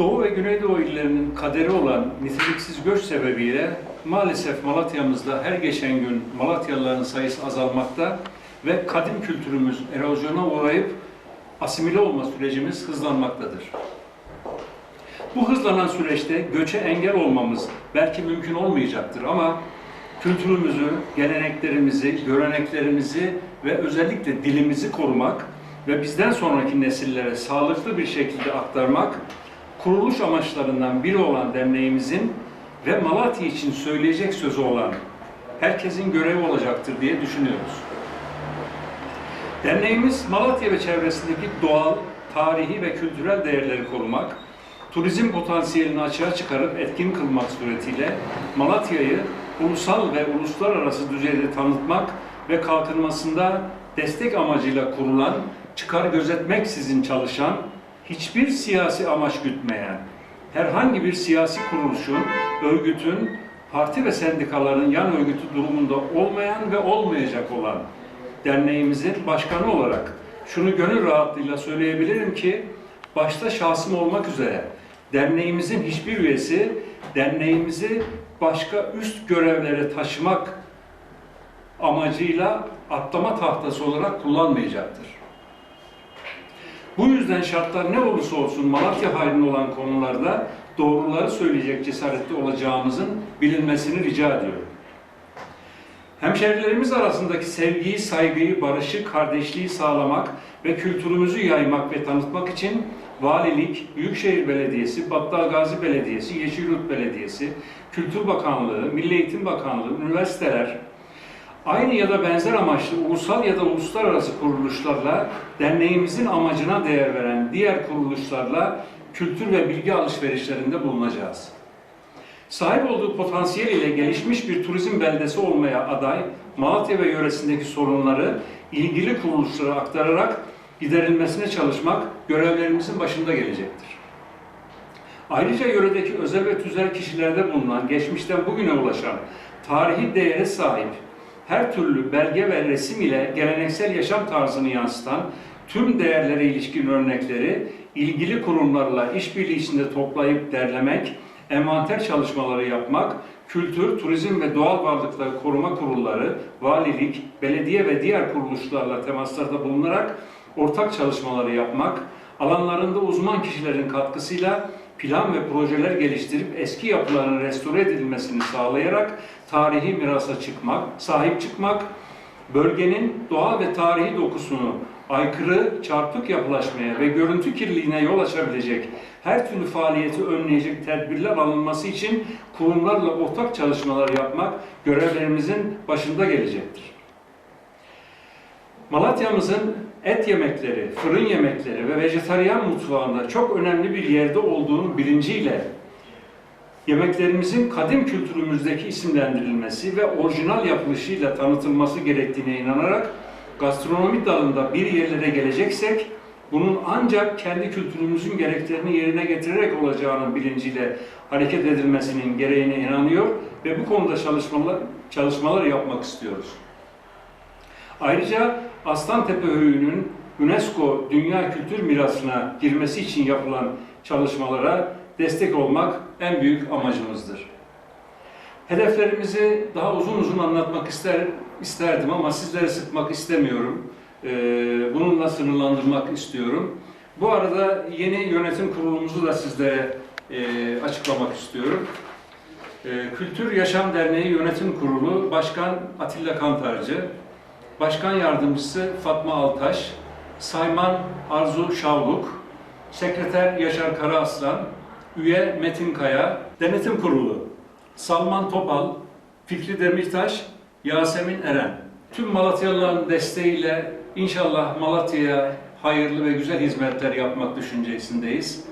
Doğu ve Güneydoğu illerinin kaderi olan niteliksiz göç sebebiyle maalesef Malatya'mızda her geçen gün Malatyalıların sayısı azalmakta ve kadim kültürümüz erozyona uğrayıp asimile olma sürecimiz hızlanmaktadır. Bu hızlanan süreçte göçe engel olmamız belki mümkün olmayacaktır ama kültürümüzü, geleneklerimizi, göreneklerimizi ve özellikle dilimizi korumak ve bizden sonraki nesillere sağlıklı bir şekilde aktarmak kuruluş amaçlarından biri olan derneğimizin ve Malatya için söyleyecek sözü olan herkesin görevi olacaktır diye düşünüyoruz. Derneğimiz Malatya ve çevresindeki doğal, tarihi ve kültürel değerleri korumak, turizm potansiyelini açığa çıkarıp etkin kılmak suretiyle Malatya'yı ulusal ve uluslararası düzeyde tanıtmak ve kalkınmasında destek amacıyla kurulan, çıkar gözetmeksizin çalışan, hiçbir siyasi amaç gütmeyen, herhangi bir siyasi kuruluşun, örgütün, parti ve sendikaların yan örgütü durumunda olmayan ve olmayacak olan derneğimizin başkanı olarak şunu gönül rahatlığıyla söyleyebilirim ki başta şahsım olmak üzere derneğimizin hiçbir üyesi derneğimizi başka üst görevlere taşımak amacıyla atlama tahtası olarak kullanmayacaktır. Bu yüzden şartlar ne olursa olsun Malatya haline olan konularda doğruları söyleyecek cesaretli olacağımızın bilinmesini rica ediyorum. Hemşerilerimiz arasındaki sevgiyi, saygıyı, barışı, kardeşliği sağlamak ve kültürümüzü yaymak ve tanıtmak için Valilik, Büyükşehir Belediyesi, Battal Gazi Belediyesi, Yeşilyurt Belediyesi, Kültür Bakanlığı, Milli Eğitim Bakanlığı, üniversiteler, aynı ya da benzer amaçlı ulusal ya da uluslararası kuruluşlarla derneğimizin amacına değer veren diğer kuruluşlarla kültür ve bilgi alışverişlerinde bulunacağız. Sahip olduğu potansiyel ile gelişmiş bir turizm beldesi olmaya aday Malatya ve yöresindeki sorunları ilgili kuruluşlara aktararak giderilmesine çalışmak görevlerimizin başında gelecektir. Ayrıca yöredeki özel ve tüzel kişilerde bulunan, geçmişten bugüne ulaşan, tarihi değere sahip, her türlü belge ve resim ile geleneksel yaşam tarzını yansıtan tüm değerlere ilişkin örnekleri ilgili kurumlarla işbirliği içinde toplayıp derlemek, envanter çalışmaları yapmak, kültür, turizm ve doğal varlıkları koruma kurulları, valilik, belediye ve diğer kuruluşlarla temaslarda bulunarak ortak çalışmaları yapmak, alanlarında uzman kişilerin katkısıyla plan ve projeler geliştirip eski yapıların restore edilmesini sağlayarak tarihi mirasa çıkmak, sahip çıkmak, bölgenin doğal ve tarihi dokusunu aykırı, çarpık yapılaşmaya ve görüntü kirliliğine yol açabilecek her türlü faaliyeti önleyecek tedbirler alınması için kurumlarla ortak çalışmalar yapmak görevlerimizin başında gelecektir. Malatya'mızın et yemekleri, fırın yemekleri ve vejetaryen mutfağında çok önemli bir yerde olduğunu bilinciyle yemeklerimizin kadim kültürümüzdeki isimlendirilmesi ve orijinal yapılışıyla tanıtılması gerektiğine inanarak gastronomi dalında bir yerlere geleceksek bunun ancak kendi kültürümüzün gereklerini yerine getirerek olacağının bilinciyle hareket edilmesinin gereğine inanıyor ve bu konuda çalışmalar, çalışmalar yapmak istiyoruz. Ayrıca Aslantepe Höyü'nün UNESCO Dünya Kültür Mirası'na girmesi için yapılan çalışmalara destek olmak en büyük amacımızdır. Hedeflerimizi daha uzun uzun anlatmak ister, isterdim ama sizleri sıkmak istemiyorum. Ee, bununla sınırlandırmak istiyorum. Bu arada yeni yönetim kurulumuzu da sizlere e, açıklamak istiyorum. Ee, Kültür Yaşam Derneği Yönetim Kurulu Başkan Atilla Kantarcı, Başkan Yardımcısı Fatma Altaş, Sayman Arzu Şavluk, Sekreter Yaşar Karaaslan, Üye Metin Kaya, Denetim Kurulu Salman Topal, Fikri Demirtaş, Yasemin Eren. Tüm Malatyalıların desteğiyle inşallah Malatya'ya hayırlı ve güzel hizmetler yapmak düşüncesindeyiz.